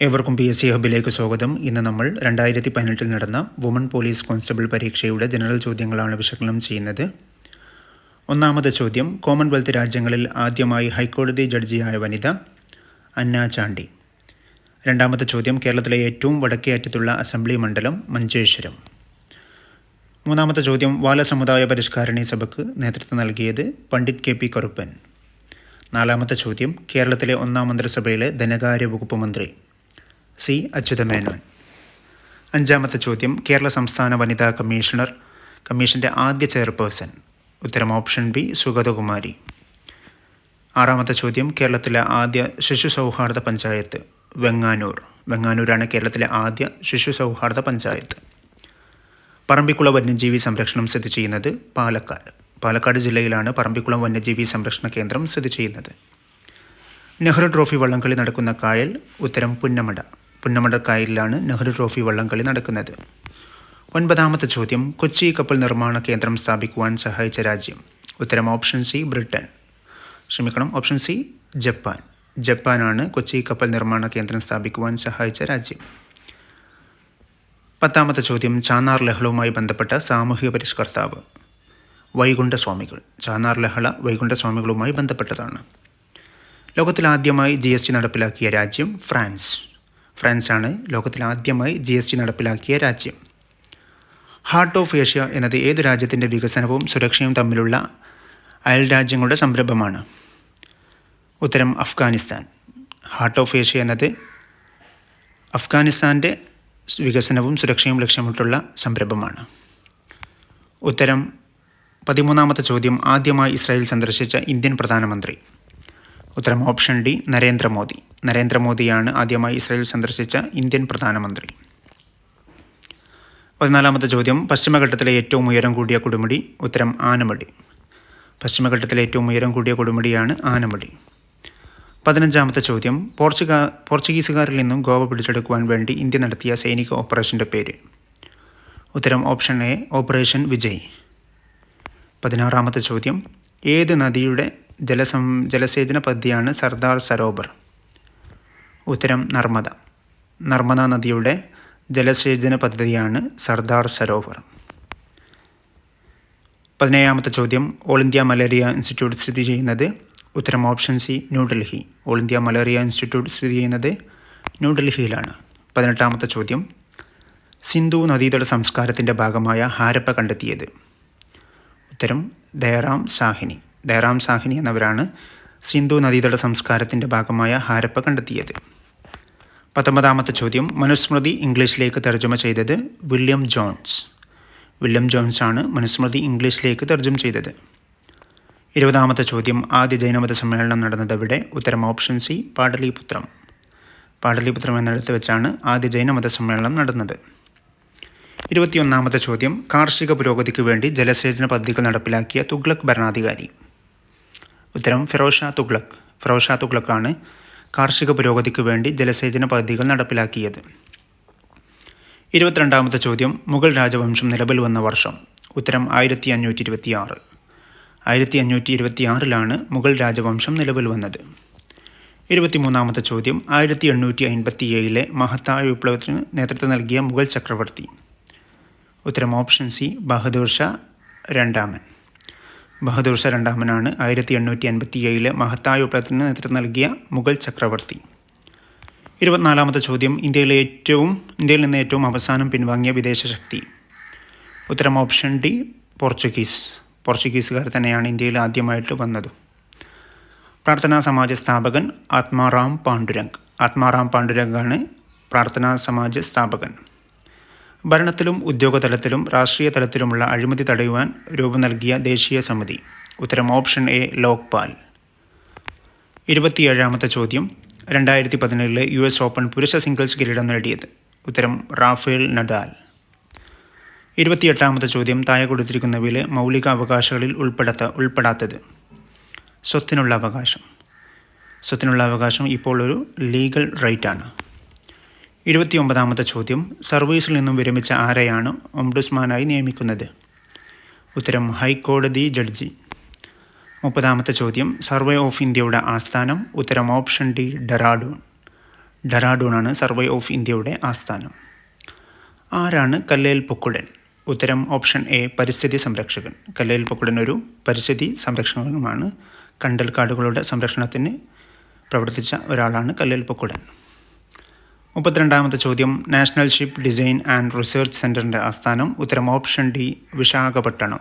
ഏവർക്കും P S C ഹബിലേക്ക് സ്വാഗതം. ഇന്ന് നമ്മൾ രണ്ടായിരത്തി പതിനെട്ടിൽ നടന്ന വുമൺ പോലീസ് കോൺസ്റ്റബിൾ പരീക്ഷയുടെ ജനറൽ ചോദ്യങ്ങളാണ് വിശകലനം ചെയ്യുന്നത്. ഒന്നാമത് ചോദ്യം കോമൺവെൽത്ത് രാജ്യങ്ങളിൽ ആദ്യമായി ഹൈക്കോടതി ജഡ്ജിയായ വനിത അന്ന ചാണ്ടി. രണ്ടാമത്തെ ചോദ്യം കേരളത്തിലെ ഏറ്റവും വടക്കേ അറ്റത്തുള്ള അസംബ്ലി മണ്ഡലം മഞ്ചേശ്വരം. മൂന്നാമത്തെ ചോദ്യം ബാലസമുദായ പരിഷ്കാരണി സഭയ്ക്ക് നേതൃത്വം നൽകിയത് പണ്ഡിറ്റ് കെ പി കറുപ്പൻ. നാലാമത്തെ ചോദ്യം കേരളത്തിലെ ഒന്നാം മന്ത്രിസഭയിലെ ധനകാര്യ വകുപ്പ് മന്ത്രി സി അച്യുതമേനോൻ. അഞ്ചാമത്തെ ചോദ്യം കേരള സംസ്ഥാന വനിതാ കമ്മീഷണർ കമ്മീഷന്റെ ആദ്യ ചെയർപേഴ്സൺ. ഉത്തരം ഓപ്ഷൻ ബി സുഗതകുമാരി. ആറാമത്തെ ചോദ്യം കേരളത്തിലെ ആദ്യ ശിശു സൗഹാർദ്ദ പഞ്ചായത്ത് വെങ്ങാനൂർ. വെങ്ങാനൂരാണ് കേരളത്തിലെ ആദ്യ ശിശു സൗഹാർദ്ദ പഞ്ചായത്ത്. പറമ്പിക്കുളം വന്യജീവി സംരക്ഷണം സ്ഥിതി ചെയ്യുന്നത് പാലക്കാട്. പാലക്കാട് ജില്ലയിലാണ് പറമ്പിക്കുളം വന്യജീവി സംരക്ഷണ കേന്ദ്രം സ്ഥിതി ചെയ്യുന്നത്. നെഹ്റു ട്രോഫി വള്ളംകളി നടക്കുന്ന കായൽ ഉത്തരം പുന്നമട. പുന്നമട കായലിലാണ് നെഹ്റു ട്രോഫി വള്ളംകളി നടക്കുന്നത്. ഒൻപതാമത്തെ ചോദ്യം കൊച്ചി കപ്പൽ നിർമ്മാണ കേന്ദ്രം സ്ഥാപിക്കുവാൻ സഹായിച്ച രാജ്യം. ഉത്തരം ഓപ്ഷൻ സി ബ്രിട്ടൻ. ക്ഷമിക്കണം ഓപ്ഷൻ സി ജപ്പാൻ. ജപ്പാനാണ് കൊച്ചി കപ്പൽ നിർമ്മാണ കേന്ദ്രം സ്ഥാപിക്കുവാൻ സഹായിച്ച രാജ്യം. പത്താമത്തെ ചോദ്യം ചാന്നാർ ലഹളവുമായി ബന്ധപ്പെട്ട സാമൂഹിക പരിഷ്കർത്താവ്. വൈകുണ്ഠസ്വാമികൾ ചാന്നാർ ലഹള വൈകുണ്ഠസ്വാമികളുമായി ബന്ധപ്പെട്ടതാണ്. ലോകത്തിലാദ്യമായി ജി എസ് ടി നടപ്പിലാക്കിയ രാജ്യം ഫ്രാൻസ്. ഫ്രാൻസാണ് ലോകത്തിൽ ആദ്യമായി ജി എസ് ടി നടപ്പിലാക്കിയ രാജ്യം. ഹാർട്ട് ഓഫ് ഏഷ്യ എന്നത് ഏത് രാജ്യത്തിന്റെ വികസനവും സുരക്ഷയും തമ്മിലുള്ള അയൽ രാജ്യങ്ങളുടെ സംരംഭമാണ്. ഉത്തരം അഫ്ഗാനിസ്ഥാൻ. ഹാർട്ട് ഓഫ് ഏഷ്യ എന്നത് അഫ്ഗാനിസ്ഥാന്റെ വികസനവും സുരക്ഷയും ലക്ഷ്യമിട്ടുള്ള സംരംഭമാണ്. ഉത്തരം പതിമൂന്നാമത്തെ ചോദ്യം. ആദ്യമായി ഇസ്രായേൽ സന്ദർശിച്ച ഇന്ത്യൻ പ്രധാനമന്ത്രി. ഉത്തരം ഓപ്ഷൻ ഡി നരേന്ദ്രമോദി നരേന്ദ്രമോദിയാണ് ആദ്യമായി ഇസ്രായേൽ സന്ദർശിച്ച ഇന്ത്യൻ പ്രധാനമന്ത്രി. പതിനാലാമത്തെ ചോദ്യം പശ്ചിമഘട്ടത്തിലെ ഏറ്റവും ഉയരം കൂടിയ കൊടുമുടി ഉത്തരം ആനമടി. പശ്ചിമഘട്ടത്തിലെ ഏറ്റവും ഉയരം കൂടിയ കൊടുമുടിയാണ് ആനമടി. പതിനഞ്ചാമത്തെ ചോദ്യം പോർച്ചുഗ പോർച്ചുഗീസുകാരിൽ നിന്നും ഗോവ പിടിച്ചെടുക്കുവാൻ വേണ്ടി ഇന്ത്യ നടത്തിയ സൈനിക ഓപ്പറേഷന്റെ പേര്. ഉത്തരം ഓപ്ഷൻ എ ഓപ്പറേഷൻ വിജയ്. പതിനാറാമത്തെ ചോദ്യം ഏത് നദിയുടെ ജലസം ജലസേചന പദ്ധതിയാണ് സർദാർ സരോവർ. ഉത്തരം നർമ്മദ. നർമ്മദ നദിയുടെ ജലസേചന പദ്ധതിയാണ് സർദാർ സരോവർ. പതിനേഴാമത്തെ ചോദ്യം ഓൾ ഇന്ത്യ മലേറിയ ഇൻസ്റ്റിറ്റ്യൂട്ട് സ്ഥിതി ചെയ്യുന്നത്? ഉത്തരം option C New Delhi all India malaria institute സ്ഥിതി ചെയ്യുന്നത് ന്യൂഡൽഹിയിലാണ് പതിനെട്ടാമത്തെ ചോദ്യം സിന്ധു നദീതട സംസ്കാരത്തിന്റെ ഭാഗമായ ഹാരപ്പ കണ്ടെത്തിയത്? ഉത്തരം ദയറാം സാഹിനി. ദയറാം സാഹിനി എന്നവരാണ് സിന്ധു നദീതട സംസ്കാരത്തിന്റെ ഭാഗമായ ഹാരപ്പ കണ്ടെത്തിയത്. പത്തൊമ്പതാമത്തെ ചോദ്യം മനുസ്മൃതി ഇംഗ്ലീഷിലേക്ക് തർജമ ചെയ്തത് വില്യം ജോൺസ്. വില്യം ജോൺസ് ആണ് മനുസ്മൃതി ഇംഗ്ലീഷിലേക്ക് തർജം ചെയ്തത്. ഇരുപതാമത്തെ ചോദ്യം ആദ്യ ജൈനമത സമ്മേളനം നടന്നത് എവിടെ? ഉത്തരം ഓപ്ഷൻ സി പാടലിപുത്രം. പാടലിപുത്രം എന്നിടത്ത് വെച്ചാണ് ആദ്യ ജൈനമത സമ്മേളനം നടന്നത്. ഇരുപത്തിയൊന്നാമത്തെ ചോദ്യം കാർഷിക പുരോഗതിക്ക് വേണ്ടി ജലസേചന പദ്ധതികൾ നടപ്പിലാക്കിയ തുഗ്ലക് ഭരണാധികാരി. ഉത്തരം ഫിറോഷ തുഗ്ലക്. ഫിറോഷ തുഗ്ലക്കാണ് കാർഷിക പുരോഗതിക്ക് വേണ്ടി ജലസേചന പദ്ധതികൾ നടപ്പിലാക്കിയത്. ഇരുപത്തിരണ്ടാമത്തെ ചോദ്യം മുഗൾ രാജവംശം നിലവിൽ വന്ന വർഷം. ഉത്തരം ആയിരത്തി അഞ്ഞൂറ്റി ഇരുപത്തി ആറ് ആയിരത്തി അഞ്ഞൂറ്റി ഇരുപത്തി ആറിലാണ് മുഗൾ രാജവംശം നിലവിൽ വന്നത്. ഇരുപത്തിമൂന്നാമത്തെ ചോദ്യം ആയിരത്തി എണ്ണൂറ്റി അൻപത്തി ഏഴിലെ മഹത്തായ വിപ്ലവത്തിന് നേതൃത്വം നൽകിയ മുഗൾ ചക്രവർത്തി. ഉത്തരം ഓപ്ഷൻ സി ബഹദൂർ ഷാ രണ്ടാമൻ. ബഹദൂർ ഷാ രണ്ടാമനാണ്. ആയിരത്തി എണ്ണൂറ്റി അൻപത്തി ഏഴിലെ മഹത്തായ വിപ്ലവത്തിന് നേതൃത്വം നൽകിയ മുഗൾ ചക്രവർത്തി. ഇരുപത്തിനാലാമത്തെ ചോദ്യം. ഇന്ത്യയിലെ ഏറ്റവും ഇന്ത്യയിൽ നിന്ന് ഏറ്റവും അവസാനം പിൻവാങ്ങിയ വിദേശ ശക്തി. ഉത്തരം ഓപ്ഷൻ ഡി പോർച്ചുഗീസ്. പോർച്ചുഗീസുകാർ തന്നെയാണ് ഇന്ത്യയിൽ ആദ്യമായിട്ട് വന്നത്. പ്രാർത്ഥനാ സമാജ സ്ഥാപകൻ ആത്മാറാം പാണ്ഡുരംഗ്. ആത്മാറാം പാണ്ഡുരംഗാണ് പ്രാർത്ഥനാ സമാജ സ്ഥാപകൻ. ഭരണത്തിലും ഉദ്യോഗതലത്തിലും രാഷ്ട്രീയ തലത്തിലുമുള്ള അഴിമതി തടയുവാൻ രൂപം നൽകിയ ദേശീയ സമിതി. ഉത്തരം ഓപ്ഷൻ എ ലോക്പാൽ. ഇരുപത്തിയേഴാമത്തെ ചോദ്യം. രണ്ടായിരത്തി പതിനേഴിലെ യു എസ് ഓപ്പൺ പുരുഷ സിംഗിൾസ് കിരീടം നേടിയത്. ഉത്തരം റാഫേൽ നഡാൽ ഇരുപത്തിയെട്ടാമത്തെ ചോദ്യം. താഴെ കൊടുത്തിരിക്കുന്നവയിൽ മൗലിക അവകാശങ്ങളിൽ ഉൾപ്പെടാത്ത ഉൾപ്പെടാത്തത്. സ്വത്തിനുള്ള അവകാശം. സ്വത്തിനുള്ള അവകാശം ഇപ്പോൾ ഒരു ലീഗൽ റൈറ്റാണ്. ഇരുപത്തിയൊമ്പതാമത്തെ ചോദ്യം സർവീസിൽ നിന്നും വിരമിച്ച ആരെയാണ് ഒംബുഡ്സ്മാനായി നിയമിക്കുന്നത്? ഉത്തരം ഹൈക്കോടതി ജഡ്ജി. മുപ്പതാമത്തെ ചോദ്യം സർവേ ഓഫ് ഇന്ത്യയുടെ ആസ്ഥാനം ഉത്തരം ഓപ്ഷൻ ഡി ഡെറാഡൂൺ. ഡെറാഡൂണാണ് സർവേ ഓഫ് ഇന്ത്യയുടെ ആസ്ഥാനം. ആരാണ് കല്ലേൽ പൊക്കുടൻ? ഉത്തരം ഓപ്ഷൻ എ പരിസ്ഥിതി സംരക്ഷകൻ. കല്ലേൽ പൊക്കുടൻ ഒരു പരിസ്ഥിതി സംരക്ഷകനുമാണ്. കണ്ടൽക്കാടുകളുടെ സംരക്ഷണത്തിന് പ്രവർത്തിച്ച ഒരാളാണ് കല്ലേൽ പൊക്കുടൻ. മുപ്പത്തിരണ്ടാമത്തെ ചോദ്യം. National ship design and research സെന്ററിന്റെ ആസ്ഥാനം ഉത്തരം ഓപ്ഷൻ ഡി വിശാഖപട്ടണം.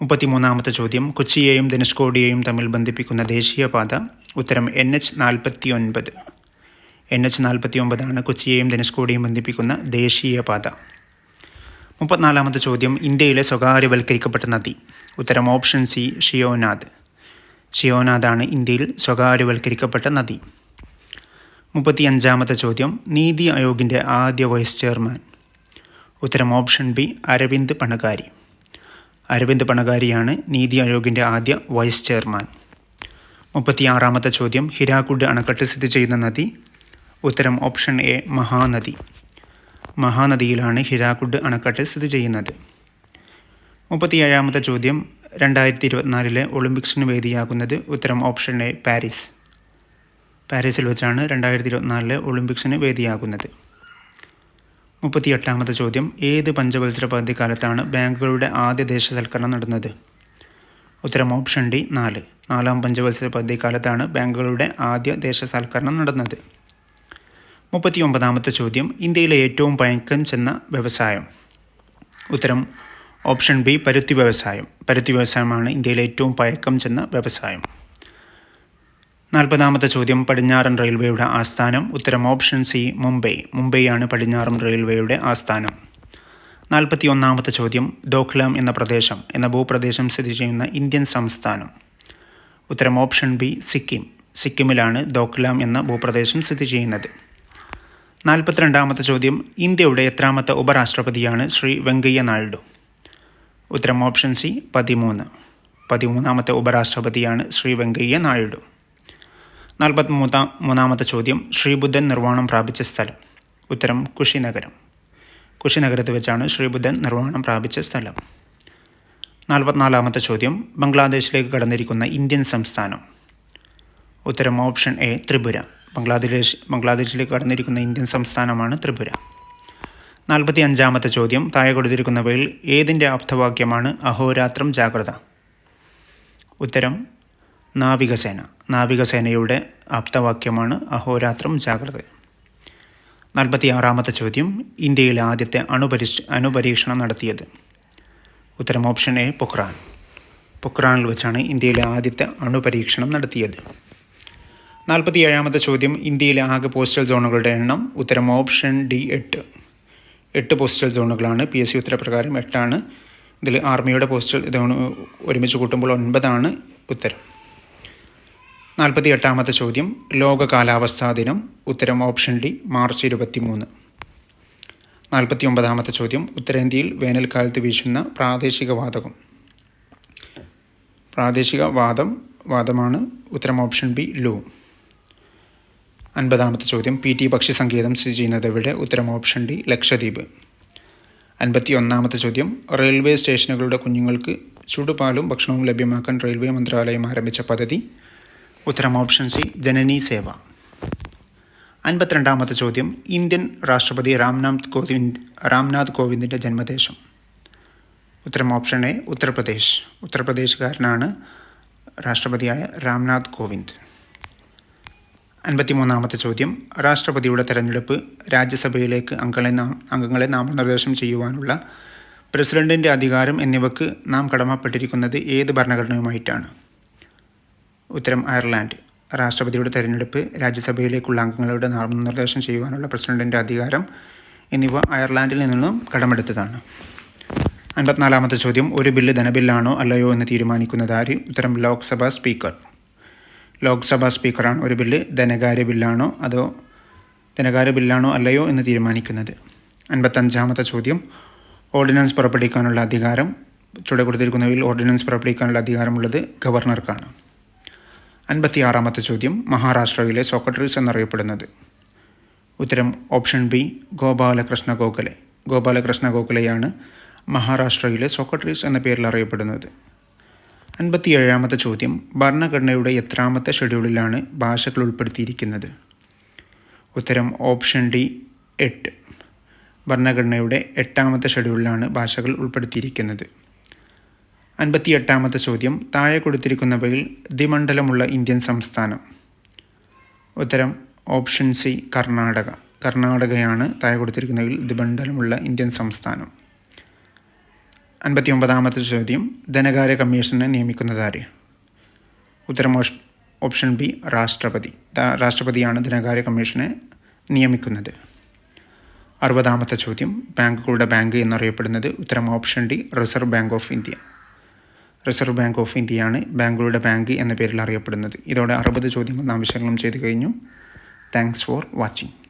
മുപ്പത്തിമൂന്നാമത്തെ ചോദ്യം. കൊച്ചിയെയും ധനുഷ്കോടിയെയും തമ്മിൽ ബന്ധിപ്പിക്കുന്ന ദേശീയപാത ഉത്തരം എൻ എച്ച് നാൽപ്പത്തി ഒൻപത് എൻ എച്ച് നാൽപ്പത്തി ഒമ്പതാണ് കൊച്ചിയെയും ധനുഷ്കോടിയും ബന്ധിപ്പിക്കുന്ന ദേശീയപാത. മുപ്പത്തിനാലാമത്തെ ചോദ്യം. ഇന്ത്യയിലെ സ്വകാര്യവൽക്കരിക്കപ്പെട്ട നദി ഉത്തരം ഓപ്ഷൻ സി ഷിയോനാഥ് ഷിയോനാഥാണ് ഇന്ത്യയിൽ സ്വകാര്യവൽക്കരിക്കപ്പെട്ട നദി. മുപ്പത്തി അഞ്ചാമത്തെ ചോദ്യം നീതി ആയോഗിന്റെ ആദ്യ വൈസ് ചെയർമാൻ. ഉത്തരം ഓപ്ഷൻ ബി അരവിന്ദ് പണകാരി. അരവിന്ദ് പണകാരിയാണ് നീതി ആയോഗിന്റെ ആദ്യ വൈസ് ചെയർമാൻ. മുപ്പത്തിയാറാമത്തെ ചോദ്യം ഹിരാക്കുഡ് അണക്കെട്ട് സ്ഥിതി ചെയ്യുന്ന നദി. ഉത്തരം ഓപ്ഷൻ എ മഹാനദി. മഹാനദിയിലാണ് ഹിരാക്കുഡ് അണക്കെട്ട് സ്ഥിതി ചെയ്യുന്നത്. മുപ്പത്തിയേഴാമത്തെ ചോദ്യം രണ്ടായിരത്തി ഇരുപത്തിനാലിലെ ഒളിമ്പിക്സിന് വേദിയാകുന്നത് ഉത്തരം ഓപ്ഷൻ എ പാരീസ്. പാരീസിൽ വെച്ചാണ് രണ്ടായിരത്തി ഇരുപത്തിനാലിലെ ഒളിമ്പിക്സിന് വേദിയാകുന്നത്. മുപ്പത്തിയെട്ടാമത്തെ ചോദ്യം ഏത് പഞ്ചവത്സര പദ്ധതി കാലത്താണ് ബാങ്കുകളുടെ ആദ്യ ദേശസൽക്കരണം നടന്നത്? ഉത്തരം ഓപ്ഷൻ ഡി നാല്. നാലാം പഞ്ചവത്സര പദ്ധതി കാലത്താണ് ബാങ്കുകളുടെ ആദ്യ ദേശസൽക്കരണം നടന്നത്. മുപ്പത്തി ഒമ്പതാമത്തെ ചോദ്യം ഇന്ത്യയിലെ ഏറ്റവും പഴക്കം ചെന്ന വ്യവസായം? ഉത്തരം ഓപ്ഷൻ ബി പരുത്തി വ്യവസായം. പരുത്തി വ്യവസായമാണ് ഇന്ത്യയിലെ ഏറ്റവും പഴക്കം ചെന്ന വ്യവസായം. നാൽപ്പതാമത്തെ ചോദ്യം. പടിഞ്ഞാറൻ റെയിൽവേയുടെ ആസ്ഥാനം. ഉത്തരം ഓപ്ഷൻ സി മുംബൈ. മുംബൈയാണ് പടിഞ്ഞാറൻ റെയിൽവേയുടെ ആസ്ഥാനം. നാൽപ്പത്തി ഒന്നാമത്തെ ചോദ്യം. ഡോക്ലാം എന്ന പ്രദേശം എന്ന ഭൂപ്രദേശം സ്ഥിതി ചെയ്യുന്ന ഇന്ത്യൻ സംസ്ഥാനം. ഉത്തരം ഓപ്ഷൻ ബി സിക്കിം. സിക്കിമിലാണ് ഡോക്ലാം എന്ന ഭൂപ്രദേശം സ്ഥിതി ചെയ്യുന്നത്. നാൽപ്പത്തിരണ്ടാമത്തെ ചോദ്യം. ഇന്ത്യയുടെ എത്രാമത്തെ ഉപരാഷ്ട്രപതിയാണ് ശ്രീ വെങ്കയ്യ നായിഡു? ഉത്തരം ഓപ്ഷൻ സി പതിമൂന്ന്. പതിമൂന്നാമത്തെ ഉപരാഷ്ട്രപതിയാണ് ശ്രീ വെങ്കയ്യ നായിഡു. നാൽപ്പത്തി മൂന്നാ മൂന്നാമത്തെ ചോദ്യം ശ്രീബുദ്ധൻ നിർവാണം പ്രാപിച്ച സ്ഥലം. ഉത്തരം കുശിനഗരം. കുശിനഗരത്ത് വെച്ചാണ് ശ്രീബുദ്ധൻ നിർവാണം പ്രാപിച്ച സ്ഥലം. നാൽപ്പത്തിനാലാമത്തെ ചോദ്യം ബംഗ്ലാദേശിലേക്ക് കടന്നിരിക്കുന്ന ഇന്ത്യൻ സംസ്ഥാനം. ഉത്തരം ഓപ്ഷൻ എ ത്രിപുര. ബംഗ്ലാദേശ് ബംഗ്ലാദേശിലേക്ക് കടന്നിരിക്കുന്ന ഇന്ത്യൻ സംസ്ഥാനമാണ് ത്രിപുര. നാൽപ്പത്തി അഞ്ചാമത്തെ ചോദ്യം താഴെ കൊടുത്തിരിക്കുന്നവയിൽ ഏതിന്റെ ആപ്തവാക്യമാണ് അഹോരാത്രം ജാഗ്രത? ഉത്തരം നാവികസേന. നാവികസേനയുടെ ആപ്തവാക്യമാണ് അഹോരാത്രം ജാഗ്രത. നാൽപ്പത്തി ആറാമത്തെ ചോദ്യം ഇന്ത്യയിലെ ആദ്യത്തെ അണുപരിഷ് അണുപരീക്ഷണം നടത്തിയത്. ഉത്തരം ഓപ്ഷൻ എ പൊഖ്രാൻ പൊഖ്രാനിൽ വെച്ചാണ് ഇന്ത്യയിലെ ആദ്യത്തെ അണുപരീക്ഷണം നടത്തിയത്. നാൽപ്പത്തി ഏഴാമത്തെ ചോദ്യം ഇന്ത്യയിലെ ആകെ പോസ്റ്റൽ സോണുകളുടെ എണ്ണം. ഉത്തരം ഓപ്ഷൻ ഡി എട്ട്. എട്ട് പോസ്റ്റൽ സോണുകളാണ്. പി എസ് സി ഉത്തരപ്രകാരം എട്ടാണ്. ഇതിൽ ആർമിയുടെ പോസ്റ്റൽ ഇതാണ് ഒരുമിച്ച് കൂട്ടുമ്പോൾ ഒൻപതാണ് ഉത്തരം. നാൽപ്പത്തി എട്ടാമത്തെ ചോദ്യം. ലോക കാലാവസ്ഥാ ദിനം. ഉത്തരം ഓപ്ഷൻ ഡി മാർച്ച് ഇരുപത്തി മൂന്ന് നാൽപ്പത്തി ഒമ്പതാമത്തെ ചോദ്യം. ഉത്തരേന്ത്യയിൽ വേനൽക്കാലത്ത് വീശുന്ന പ്രാദേശിക വാതകം. പ്രാദേശിക വാദം വാദമാണ് ഉത്തരം ഓപ്ഷൻ ബി ലൂ. അൻപതാമത്തെ ചോദ്യം. പി ടി പക്ഷി സങ്കേതം സ്ഥിതി ചെയ്യുന്നത് എവിടെ? ഉത്തരം ഓപ്ഷൻ ഡി ലക്ഷദ്വീപ്. അൻപത്തി ഒന്നാമത്തെ ചോദ്യം. റെയിൽവേ സ്റ്റേഷനുകളുടെ കുഞ്ഞുങ്ങൾക്ക് ചൂടുപാലും ഭക്ഷണവും ലഭ്യമാക്കാൻ റെയിൽവേ മന്ത്രാലയം ആരംഭിച്ച പദ്ധതി. ഉത്തരം ഓപ്ഷൻ സി ജനനി സേവ. അൻപത്തിരണ്ടാമത്തെ ചോദ്യം ഇന്ത്യൻ രാഷ്ട്രപതി രാംനാഥ് കോവിന്ദ് രാംനാഥ് കോവിന്ദിന്റെ ജന്മദേശം. ഉത്തരം ഓപ്ഷൻ എ ഉത്തർപ്രദേശ്. ഉത്തർപ്രദേശുകാരനാണ് രാഷ്ട്രപതിയായ രാംനാഥ് കോവിന്ദ്. അൻപത്തിമൂന്നാമത്തെ ചോദ്യം രാഷ്ട്രപതിയുടെ തെരഞ്ഞെടുപ്പ് രാജ്യസഭയിലേക്ക് അംഗങ്ങളെ അംഗങ്ങളെ നാമനിർദ്ദേശം ചെയ്യുവാനുള്ള പ്രസിഡന്റിന്റെ അധികാരം എന്നിവക്ക് നാം കടമപ്പെട്ടിരിക്കുന്നത് ഏത് ഭരണഘടനയുമായിട്ടാണ്? ഉത്തരം അയർലാൻഡ്. രാഷ്ട്രപതിയുടെ തെരഞ്ഞെടുപ്പ് രാജ്യസഭയിലേക്കുള്ള അംഗങ്ങളുടെ നാമനിർദ്ദേശം ചെയ്യുവാനുള്ള പ്രസിഡന്റിന്റെ അധികാരം എന്നിവ അയർലാൻഡിൽ നിന്നും കടമെടുത്തതാണ്. അൻപത്തിനാലാമത്തെ ചോദ്യം ഒരു ബില്ല് ധനബില്ലാണോ അല്ലയോ എന്ന് തീരുമാനിക്കുന്നത് ആര്? ഉത്തരം ലോക്സഭാ സ്പീക്കർ. ലോക്സഭാ സ്പീക്കറാണ് ഒരു ബില്ല് ധനകാര്യ ബില്ലാണോ അതോ ധനകാര്യ ബില്ലാണോ അല്ലയോ എന്ന് തീരുമാനിക്കുന്നത്. അൻപത്തഞ്ചാമത്തെ ചോദ്യം ഓർഡിനൻസ് പുറപ്പെടുവിക്കാനുള്ള അധികാരം. ചുവടെ കൊടുത്തിരിക്കുന്നവയിൽ ഓർഡിനൻസ് പുറപ്പെടുവിക്കാനുള്ള അധികാരമുള്ളത് ഗവർണർക്കാണ്. അൻപത്തിയാറാമത്തെ ചോദ്യം മഹാരാഷ്ട്രയിലെ സോക്രട്ടീസ് എന്നറിയപ്പെടുന്നത്. ഉത്തരം ഓപ്ഷൻ ബി ഗോപാലകൃഷ്ണ ഗോഖലെ. ഗോപാലകൃഷ്ണ ഗോഖലെയാണ് മഹാരാഷ്ട്രയിലെ സോക്രട്ടീസ് എന്ന പേരിൽ അറിയപ്പെടുന്നത്. അൻപത്തിയേഴാമത്തെ ചോദ്യം ഭരണഘടനയുടെ എത്രാമത്തെ ഷെഡ്യൂളിലാണ് ഭാഷകൾ ഉൾപ്പെടുത്തിയിരിക്കുന്നത്? ഉത്തരം ഓപ്ഷൻ ഡി എട്ട്. ഭരണഘടനയുടെ എട്ടാമത്തെ ഷെഡ്യൂളിലാണ് ഭാഷകൾ ഉൾപ്പെടുത്തിയിരിക്കുന്നത്. അൻപത്തി എട്ടാമത്തെ ചോദ്യം. താഴെ കൊടുത്തിരിക്കുന്നവയിൽ ദ്വിമണ്ഡലമുള്ള ഇന്ത്യൻ സംസ്ഥാനം. ഉത്തരം ഓപ്ഷൻ സി കർണാടക. കർണാടകയാണ് താഴെ കൊടുത്തിരിക്കുന്നവയിൽ ദ്വിമണ്ഡലമുള്ള ഇന്ത്യൻ സംസ്ഥാനം. അൻപത്തി ഒമ്പതാമത്തെ ചോദ്യം ധനകാര്യ കമ്മീഷനെ നിയമിക്കുന്നതാര് ഉത്തരം ഓപ്ഷൻ ബി രാഷ്ട്രപതി. രാഷ്ട്രപതിയാണ് ധനകാര്യ കമ്മീഷനെ നിയമിക്കുന്നത്. അറുപതാമത്തെ ചോദ്യം ബാങ്കുകളുടെ ബാങ്ക് എന്നറിയപ്പെടുന്നത് ഉത്തരം option D reserve bank of India. Reserve bank of ഇന്ത്യയാണ് ബാങ്കുകളുടെ ബാങ്ക് എന്ന പേരിൽ അറിയപ്പെടുന്നത്. ഇതോടെ അറുപത് ചോദ്യങ്ങൾ നാം വിശകലനം ചെയ്തു കഴിഞ്ഞു. Thanks for watching